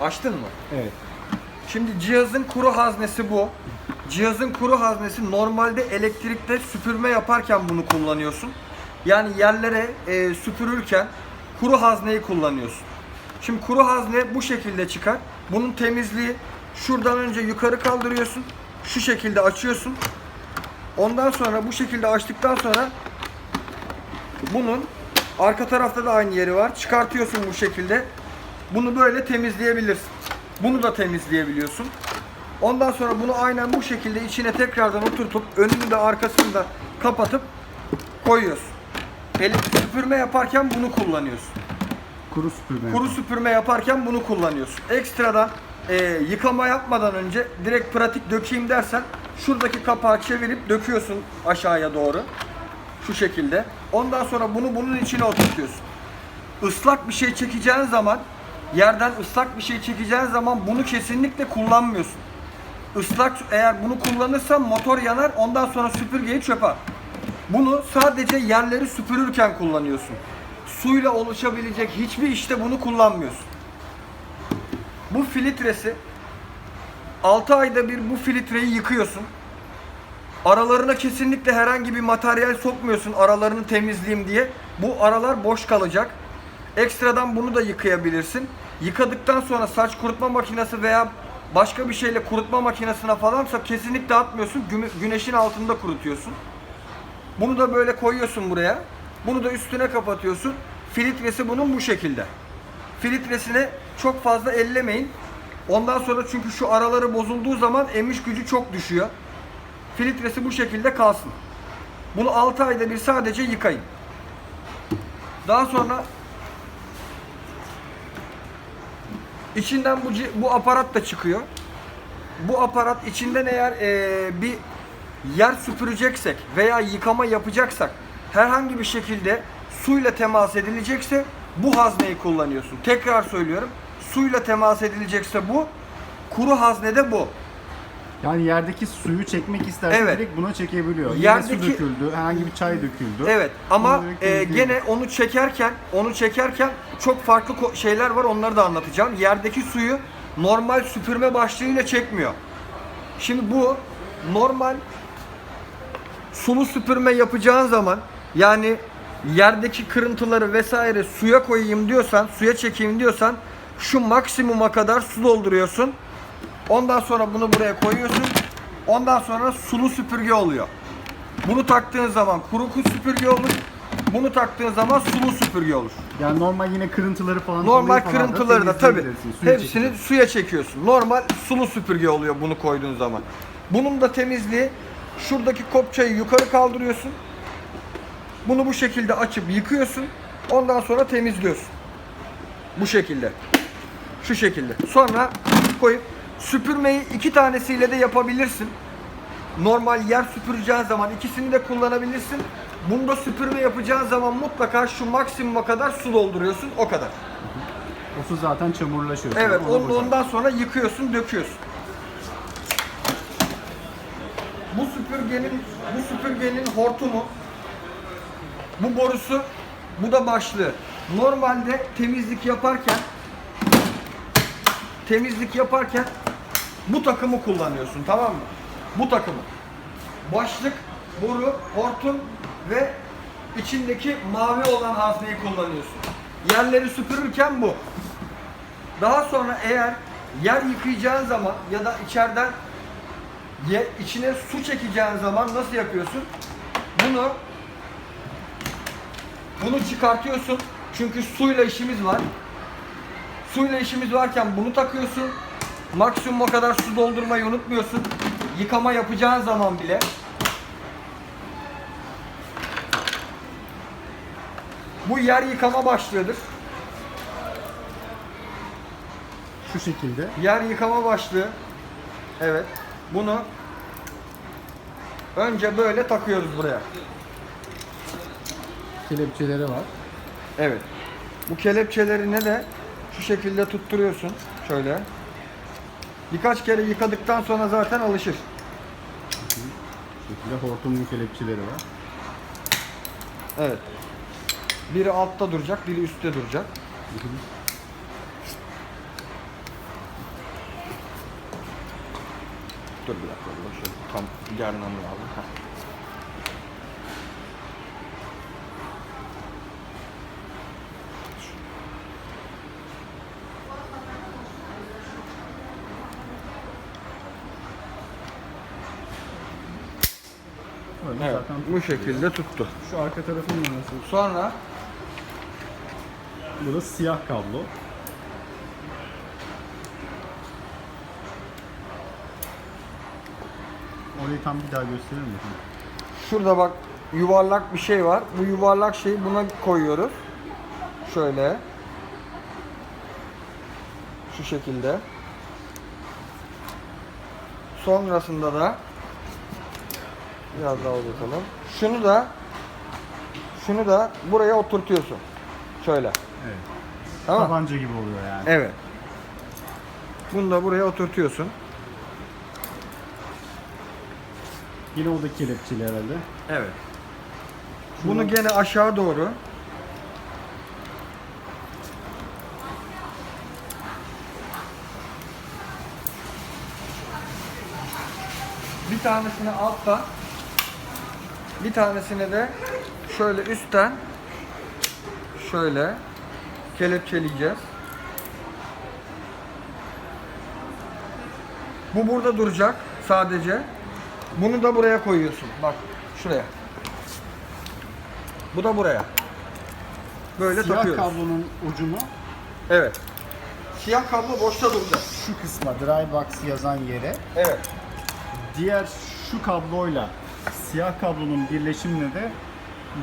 Açtın mı? Evet. Şimdi cihazın kuru haznesi bu. Cihazın kuru haznesi normalde elektrikte süpürme yaparken bunu kullanıyorsun. Yani yerlere e, süpürürken kuru hazneyi kullanıyorsun. Şimdi kuru hazne bu şekilde çıkar. Bunun temizliği şuradan önce yukarı kaldırıyorsun. Şu şekilde açıyorsun. Ondan sonra bu şekilde açtıktan sonra bunun arka tarafta da aynı yeri var. Çıkartıyorsun bu şekilde. Bunu böyle temizleyebilirsin. Bunu da temizleyebiliyorsun. Ondan sonra bunu aynen bu şekilde içine tekrardan oturtup önünü de arkasını da kapatıp koyuyorsun. Eli süpürme yaparken bunu kullanıyorsun. Kuru süpürme. Kuru süpürme yaparken bunu kullanıyorsun. Ekstradan e, yıkama yapmadan önce direkt pratik dökeyim dersen şuradaki kapağı çevirip döküyorsun aşağıya doğru. Şu şekilde. Ondan sonra bunu bunun içine oturtuyorsun. Islak bir şey çekeceğin zaman yerden ıslak bir şey çekeceğin zaman bunu kesinlikle kullanmıyorsun. Islak eğer bunu kullanırsan motor yanar ondan sonra süpürgeyi çöpe at. Bunu sadece yerleri süpürürken kullanıyorsun. Suyla oluşabilecek hiçbir işte bunu kullanmıyorsun. Bu filtresi 6 ayda bir bu filtreyi yıkıyorsun. Aralarına kesinlikle herhangi bir materyal sokmuyorsun aralarını temizleyeyim diye. Bu aralar boş kalacak. Ekstradan bunu da yıkayabilirsin. Yıkadıktan sonra saç kurutma makinesi veya başka bir şeyle kurutma makinesine falansa kesinlikle atmıyorsun. Gü- Güneşin altında kurutuyorsun. Bunu da böyle koyuyorsun buraya. Bunu da üstüne kapatıyorsun. Filtresi bunun bu şekilde. Filtresini çok fazla ellemeyin. Ondan sonra çünkü şu araları bozulduğu zaman emiş gücü çok düşüyor. Filtresi bu şekilde kalsın. Bunu 6 ayda bir sadece yıkayın. Daha sonra içinden bu bu aparat da çıkıyor. Bu aparat içinden eğer eee, bir yer süpüreceksek veya yıkama yapacaksak herhangi bir şekilde suyla temas edilecekse bu hazneyi kullanıyorsun. Tekrar söylüyorum. Suyla temas edilecekse bu, kuru haznede bu. Yani yerdeki suyu çekmek istersen Evet. direkt buna çekebiliyor. Yine Yerdeki- su döküldü, herhangi bir çay döküldü. Evet ama e, gene onu çekerken onu çekerken çok farklı şeyler var onları da anlatacağım. Yerdeki suyu normal süpürme başlığıyla çekmiyor. Şimdi bu normal sulu süpürme yapacağın zaman yani yerdeki kırıntıları vesaire suya koyayım diyorsan, suya çekeyim diyorsan şu maksimuma kadar su dolduruyorsun. Ondan sonra bunu buraya koyuyorsun. Ondan sonra sulu süpürge oluyor. Bunu taktığın zaman kuru ku- süpürge olur. Bunu taktığın zaman sulu süpürge olur. Yani normal yine kırıntıları falan Normal falan kırıntıları da tabi temizleyebilirsin, suyu hepsini çekeceksin. suya çekiyorsun. Normal sulu süpürge oluyor bunu koyduğun zaman. Bunun da temizliği şuradaki kopçayı yukarı kaldırıyorsun. Bunu bu şekilde açıp yıkıyorsun. Ondan sonra temizliyorsun. Bu şekilde. Şu şekilde. Sonra koyup süpürmeyi iki tanesiyle de yapabilirsin. Normal yer süpüreceğin zaman ikisini de kullanabilirsin. Bunda süpürme yapacağın zaman mutlaka şu maksimuma kadar su dolduruyorsun. O kadar. O su zaten çamurlaşıyor. Evet, onu, boşalt. ondan sonra yıkıyorsun, döküyorsun. Bu süpürgenin bu süpürgenin hortumu bu borusu bu da başlığı. Normalde temizlik yaparken temizlik yaparken bu takımı kullanıyorsun tamam mı? Bu takımı. Başlık, boru, hortum ve içindeki mavi olan hazneyi kullanıyorsun. Yerleri süpürürken bu. Daha sonra eğer yer yıkayacağın zaman ya da içeriden ye, içine su çekeceğin zaman nasıl yapıyorsun? Bunu bunu çıkartıyorsun. Çünkü suyla işimiz var. Suyla işimiz varken bunu takıyorsun. Maksimum o kadar su doldurmayı unutmuyorsun. Yıkama yapacağın zaman bile. Bu yer yıkama başlığıdır. Şu şekilde. Yer yıkama başlığı. Evet. Bunu önce böyle takıyoruz buraya. Kelepçeleri var. Evet. Bu kelepçelerini de şu şekilde tutturuyorsun. Şöyle. Birkaç kere yıkadıktan sonra zaten alışır. Şekilde hortumlu kelepçeleri var. Evet. Biri altta duracak, biri üstte duracak. Hı hı. Dur bir dakika, dur. Şöyle tam yarın hamur aldım. Böyle Evet, zaten bu şekilde tuttu. Şu arka tarafın nasıl? Sonra Bu da siyah kablo. Orayı tam bir daha gösterir misin? şurada bak yuvarlak bir şey var. Bu yuvarlak şeyi buna koyuyoruz. Şöyle. Şu şekilde. Sonrasında da biraz daha uzatalım. Şunu da şunu da buraya oturtuyorsun. Şöyle. Evet. Tamam. Tabanca gibi oluyor yani. Evet. Bunu da buraya oturtuyorsun. Yine o da kelepçeli herhalde. Evet. Bunu gene aşağı doğru bir tanesini altta bir tanesini de şöyle üstten şöyle kelepçeleyeceğiz. Bu burada duracak sadece. Bunu da buraya koyuyorsun. Bak şuraya. Bu da buraya. Böyle Siyah takıyoruz. kablonun ucunu Evet. Siyah kablo boşta duracak. şu kısma Drybox yazan yere, Evet. diğer şu kabloyla siyah kablonun birleşimine de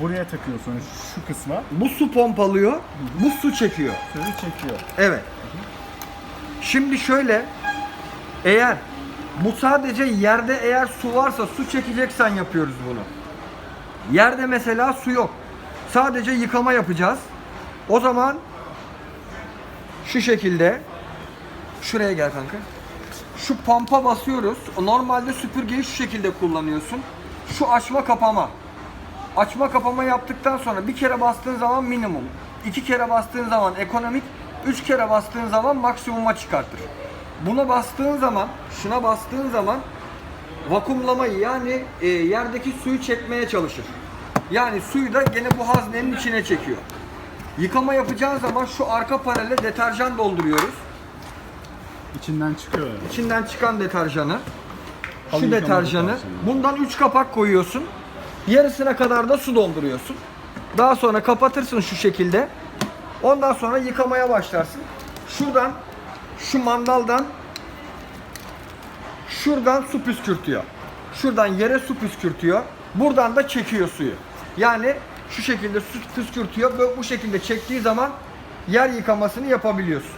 buraya takıyorsun şu kısma. Bu su pompalıyor, bu su çekiyor. Sözü çekiyor. Evet. Şimdi şöyle, eğer bu sadece yerde eğer su varsa su çekeceksen yapıyoruz bunu. Yerde mesela su yok. Sadece yıkama yapacağız. O zaman şu şekilde şuraya gel kanka. Şu pampa basıyoruz. Normalde süpürgeyi şu şekilde kullanıyorsun. Şu açma kapama. Açma kapama yaptıktan sonra bir kere bastığın zaman minimum, iki kere bastığın zaman ekonomik, üç kere bastığın zaman maksimuma çıkartır. Buna bastığın zaman, şuna bastığın zaman vakumlamayı yani e, yerdeki suyu çekmeye çalışır. Yani suyu da gene bu haznenin içine çekiyor. Yıkama yapacağın zaman şu arka panele deterjan dolduruyoruz. İçinden çıkıyor. yani. İçinden çıkan deterjanı, şu deterjanı. bundan 3 kapak koyuyorsun. Yarısına kadar da su dolduruyorsun. Daha sonra kapatırsın şu şekilde. Ondan sonra yıkamaya başlarsın. Şuradan, şu mandaldan, şuradan su püskürtüyor. Şuradan yere su püskürtüyor. Buradan da çekiyor suyu. Yani şu şekilde su püskürtüyor. Böyle bu şekilde çektiği zaman yer yıkamasını yapabiliyorsun.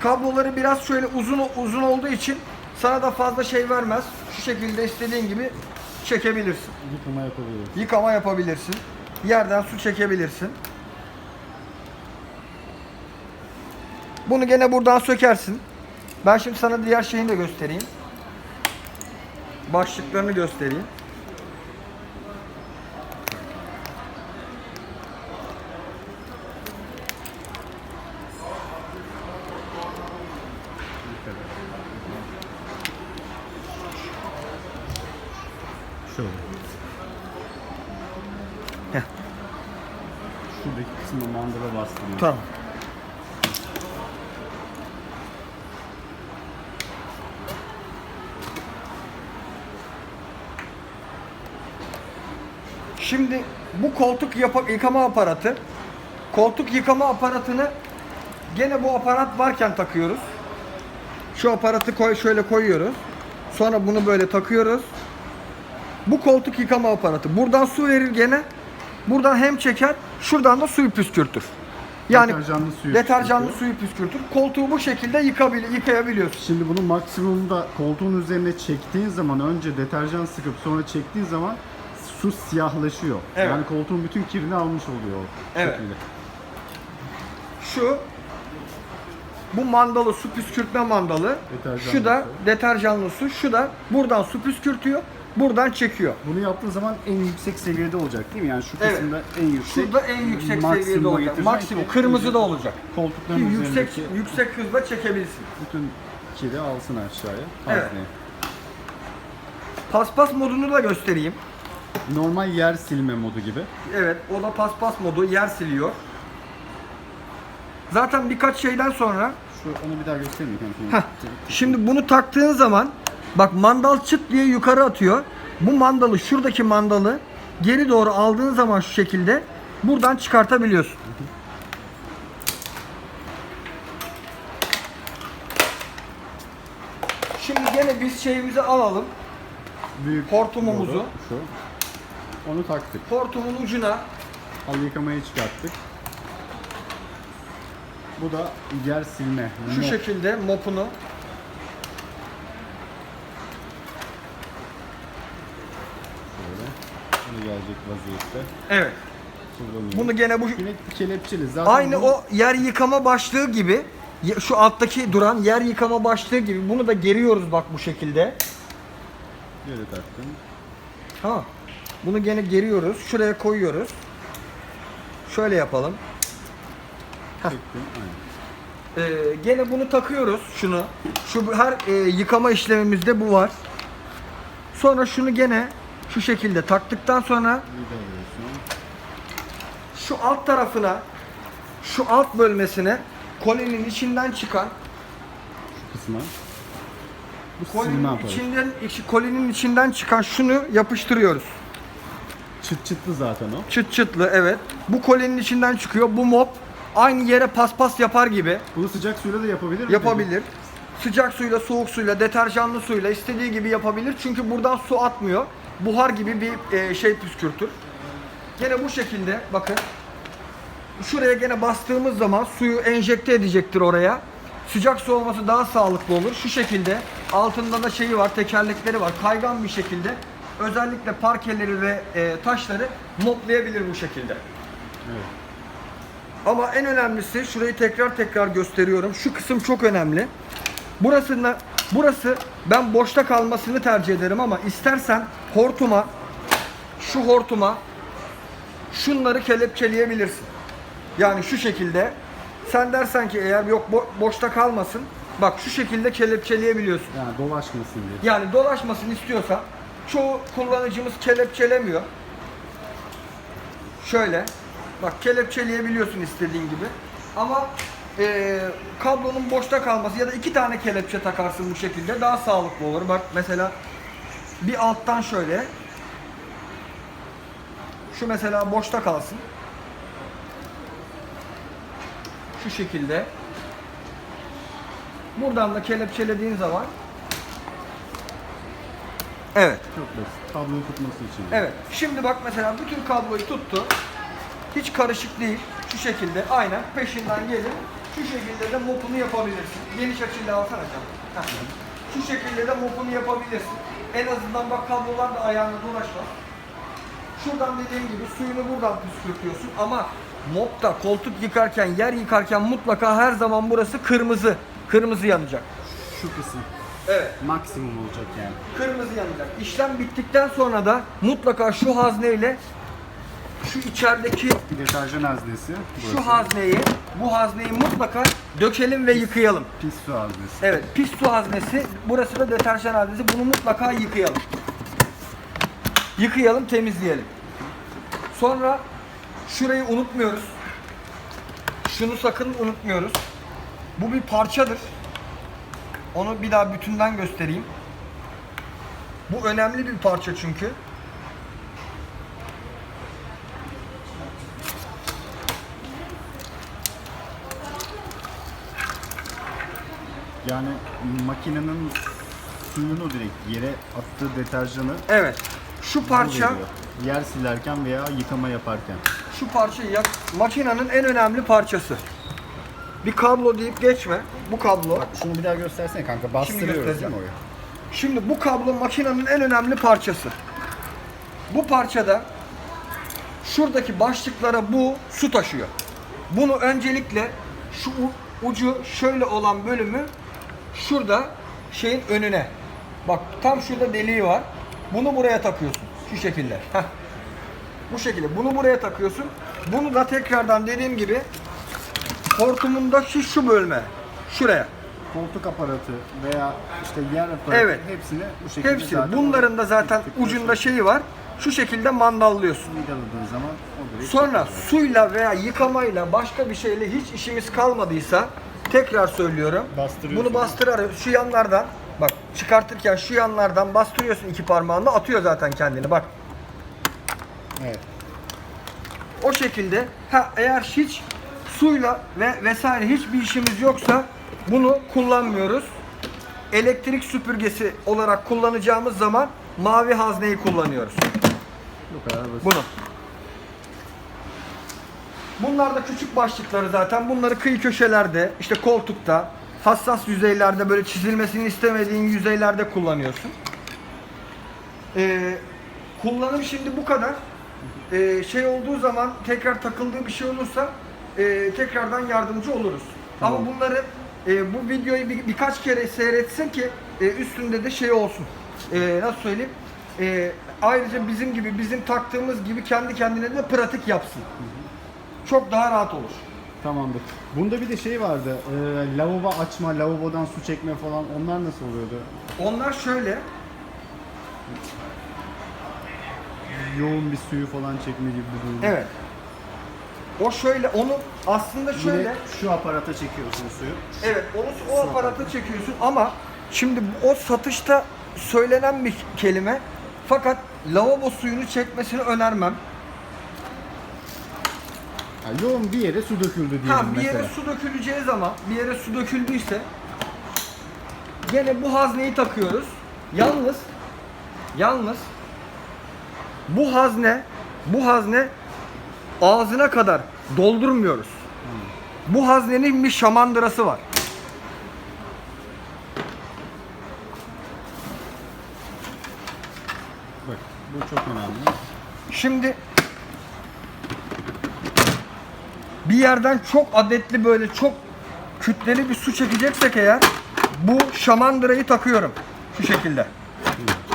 Kabloları biraz şöyle uzun uzun olduğu için sana da fazla şey vermez. Şu şekilde istediğin gibi çekebilirsin. Yıkama yapabiliyoruz. Yıkama yapabilirsin. Yerden su çekebilirsin. Bunu gene buradan sökersin. Ben şimdi sana diğer şeyini de göstereyim. Başlıklarını göstereyim. Şöyle. Heh. Şuradaki kısmı mandala bastırıyor. Tamam. Şimdi bu koltuk yapa- yıkama aparatı koltuk yıkama aparatını gene bu aparat varken takıyoruz. Şu aparatı koy şöyle koyuyoruz. Sonra bunu böyle takıyoruz. Bu koltuk yıkama aparatı. Buradan su verir gene. Buradan hem çeker, şuradan da suyu püskürtür. Yani Deterjanlı suyu deterjanlı püskürtür. suyu püskürtür. Koltuğu bu şekilde yıkabil yıkayabiliyorsun. Şimdi bunu maksimumda koltuğun üzerine çektiğin zaman önce deterjan sıkıp sonra çektiğin zaman su siyahlaşıyor. Evet. Yani koltuğun bütün kirini almış oluyor Evet. şekilde. Şu bu mandalı su püskürtme mandalı. Deterjanlı şu da su. deterjanlı su. Şu da buradan su püskürtüyor. Buradan çekiyor. Bunu yaptığın zaman en yüksek seviyede olacak değil mi? Yani şu Evet. kısımda en yüksek. Şurada en yüksek maksimuma seviyede olacak. getireceksin Maksimum. ki Kırmızı da olacak. Ki Koltukların yüksek üzerindeki yüksek hızla çekebilsin. bütün ki de alsın aşağıya. Evet. hazneyi. Paspas modunu da göstereyim. Normal yer silme modu gibi. Evet, o da paspas modu yer siliyor. Zaten birkaç şeyden sonra Şu onu bir daha göstereyim mi? Heh, Şimdi bunu taktığın zaman bak mandal çıt diye yukarı atıyor. Bu mandalı şuradaki mandalı geri doğru aldığın zaman şu şekilde buradan çıkartabiliyorsun. Şimdi gene biz şeyimizi alalım. Büyük Hortumumuzu. modu Şu. Onu taktık. Hortumun ucuna Al yıkamayı çıkarttık. Bu da yer silme. şu mop. şekilde mopunu Şöyle. Bunu gelecek vaziyette. evet. Kullanıyoruz. Bunu gene bu kelepçeli. Zaten Aynı bu- o yer yıkama başlığı gibi y- şu alttaki duran yer yıkama başlığı gibi bunu da geriyoruz bak bu şekilde. Geri taktım. Ha. Bunu gene geriyoruz. Şuraya koyuyoruz. Şöyle yapalım. Çektim. Aynen. Ee, gene bunu takıyoruz şunu. Şu her e, yıkama işlemimizde bu var. Sonra şunu gene şu şekilde taktıktan sonra şu alt tarafına şu alt bölmesine kolinin içinden çıkan Şu kısma. Bu kolinin aparatı. içinden içi- içinden çıkan şunu yapıştırıyoruz. Çıt çıtlı zaten o. Çıt çıtlı evet. Bu kolinin içinden çıkıyor. Bu mop aynı yere paspas yapar gibi Bunu sıcak suyla da yapabilir mi? yapabilir. Sıcak suyla, soğuk suyla, deterjanlı suyla istediği gibi yapabilir. Çünkü buradan su atmıyor. Buhar gibi bir e, şey püskürtür. Gene bu şekilde bakın. Şuraya gene bastığımız zaman suyu enjekte edecektir oraya. Sıcak su olması daha sağlıklı olur. Şu şekilde altında da şeyi var, tekerlekleri var. Kaygan bir şekilde özellikle parkeleri ve e, taşları moplayabilir bu şekilde. Evet. Ama en önemlisi şurayı tekrar tekrar gösteriyorum. Şu kısım çok önemli. Burasını burası ben boşta kalmasını tercih ederim ama istersen hortuma şu hortuma şunları kelepçeleyebilirsin. Yani şu şekilde sen dersen ki eğer yok bo- boşta kalmasın bak şu şekilde kelepçeleyebiliyorsun. Yani dolaşmasın diye. Yani dolaşmasını istiyorsan çoğu kullanıcımız kelepçelemiyor. Şöyle bak kelepçeleyebiliyorsun istediğin gibi. Ama eee, kablonun boşta kalması ya da iki tane kelepçe takarsın bu şekilde daha sağlıklı olur. Bak mesela bir alttan şöyle şu mesela boşta kalsın. Şu şekilde. Buradan da kelepçelediğin zaman Evet. Çok basit. Kabloyu tutması için. Evet. Şimdi bak mesela bütün kabloyu tuttu. Hiç karışık değil. Şu şekilde aynen peşinden gelin. Şu şekilde de mopunu yapabilirsin. Geniş açıyla alsana canım. Şu şekilde de mopunu yapabilirsin. En azından bak kablolar da ayağına dolaşmaz. Şuradan dediğim gibi suyunu buradan püskürtüyorsun ama mopta koltuk yıkarken, yer yıkarken mutlaka her zaman burası kırmızı. Kırmızı yanacak. Şu kısım. Evet. Maksimum olacak yani. kırmızı yanacak. İşlem bittikten sonra da mutlaka şu hazneyle şu içerideki Bir deterjan haznesi. şu burası. hazneyi, bu hazneyi mutlaka dökelim ve yıkayalım. Pis su haznesi. Evet, pis su haznesi, burası da deterjan haznesi. Bunu mutlaka yıkayalım. Yıkayalım, temizleyelim. Sonra şurayı unutmuyoruz. Şunu sakın unutmuyoruz. Bu bir parçadır. Onu bir daha bütünden göstereyim. Bu önemli bir parça çünkü. Yani makinenin suyunu direkt yere attığı deterjanı Evet. Şu parça veriyor. Yer silerken veya yıkama yaparken. şu parçayı yak, makinenin en önemli parçası. Bir kablo deyip geçme. Bu kablo. Bak şunu bir daha göstersene kanka. Bastırıyoruz değil göstereceğim. mi oraya? Şimdi bu kablo makinenin en önemli parçası. Bu parçada şuradaki başlıklara bu su taşıyor. Bunu öncelikle şu u- ucu şöyle olan bölümü şurada şeyin önüne. Bak tam şurada deliği var. Bunu buraya takıyorsun. Şu şekilde. Heh. Bu şekilde. Bunu buraya takıyorsun. Bunu da tekrardan dediğim gibi hortumundaki şu bölme. Şuraya. koltuk aparatı veya işte yer aparatı Evet. hepsini bu şekilde Hepsi. zaten Bunların da zaten ucunda şeyi var. Şu şekilde mandallıyorsun. vidaladığın zaman o direkt Sonra suyla veya yıkamayla başka bir şeyle hiç işimiz kalmadıysa tekrar söylüyorum. Bunu bastırarak şu yanlardan bak çıkartırken şu yanlardan bastırıyorsun iki parmağınla atıyor zaten kendini bak. Evet. O şekilde ha eğer hiç suyla ve vesaire hiçbir işimiz yoksa bunu kullanmıyoruz. Elektrik süpürgesi olarak kullanacağımız zaman mavi hazneyi kullanıyoruz. Bu kadar basit. Bunu. Bunlar da küçük başlıkları zaten. Bunları kıyı köşelerde, işte koltukta, hassas yüzeylerde böyle çizilmesini istemediğin yüzeylerde kullanıyorsun. Ee, kullanım şimdi bu kadar. Ee, şey olduğu zaman tekrar takıldığı bir şey olursa e, tekrardan yardımcı oluruz. Tamam. Ama bunları e, bu videoyu bir, birkaç kere seyretsin ki e, üstünde de şey olsun. E, nasıl söyleyeyim? E, ayrıca bizim gibi bizim taktığımız gibi kendi kendine de pratik yapsın. Çok daha rahat olur. Tamamdır. Bunda bir de şey vardı. E, lavabo açma, lavabodan su çekme falan onlar nasıl oluyordu? Onlar şöyle Yoğun bir suyu falan çekme gibi bir durum. evet. O şöyle onu aslında Yine şöyle şu aparata çekiyorsun suyu. Evet, onu o aparata çekiyorsun ama şimdi o satışta söylenen bir kelime fakat lavabo suyunu çekmesini önermem. Ha, yoğun bir yere su döküldü diyelim Ha bir mesela. yere su döküleceği zaman, bir yere su döküldüyse gene bu hazneyi takıyoruz. Yalnız yalnız bu hazne bu hazne ağzına kadar doldurmuyoruz. Bu haznenin bir şamandırası var. Bak bu çok önemli. Şimdi bir yerden çok adetli böyle çok kütleli bir su çekeceksek eğer bu şamandırayı takıyorum şu şekilde.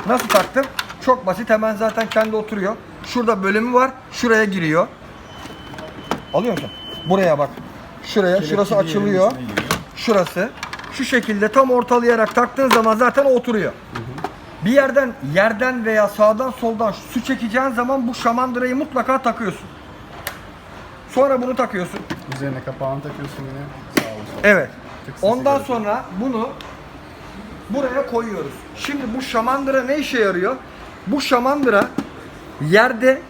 Nasıl taktım? Çok basit hemen zaten kendi oturuyor. Şurada bölümü var. Şuraya giriyor. Alıyor musun? Buraya bak. Şuraya. Şurası Kelepçeli yerin açılıyor. Şurası. Şu şekilde tam ortalayarak taktığın zaman zaten oturuyor. Bir yerden yerden veya sağdan soldan su çekeceğin zaman bu şamandırayı mutlaka takıyorsun. Sonra bunu takıyorsun. Üzerine kapağını takıyorsun yine. Sağ olsun. Evet. Tık sesi Ondan geldi. sonra bunu buraya koyuyoruz. Şimdi bu şamandıra ne işe yarıyor? Bu şamandıra yerde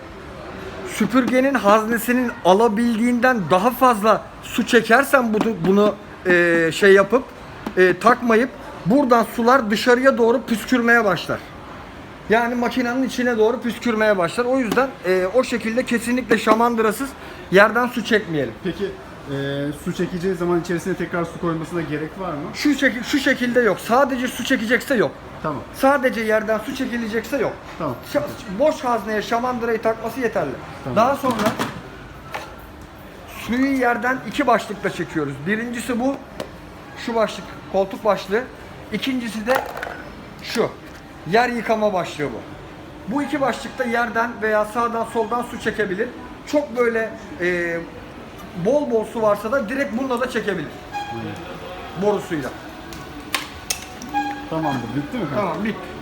süpürgenin haznesinin alabildiğinden daha fazla su çekersen bunu, bunu e, şey yapıp e, takmayıp buradan sular dışarıya doğru püskürmeye başlar. Yani makinenin içine doğru püskürmeye başlar. O yüzden e, o şekilde kesinlikle şamandırasız yerden su çekmeyelim. Peki e, su çekeceği zaman içerisine tekrar su koymasına gerek var mı? Şu şekil şu şekilde yok. Sadece su çekecekse yok. Tamam. Sadece yerden su çekilecekse yok. Tamam. Ş- boş hazneye şamandırayı takması yeterli. Tamam. Daha sonra suyu yerden iki başlıkla çekiyoruz. Birincisi bu şu başlık, koltuk başlığı. İkincisi de şu. Yer yıkama başlığı bu. Bu iki başlıkta yerden veya sağdan soldan su çekebilir. Çok böyle e, bol bol su varsa da direkt bununla da çekebilir. Borusuyla. Tamamdır. Bitti mi? Tamam bitti.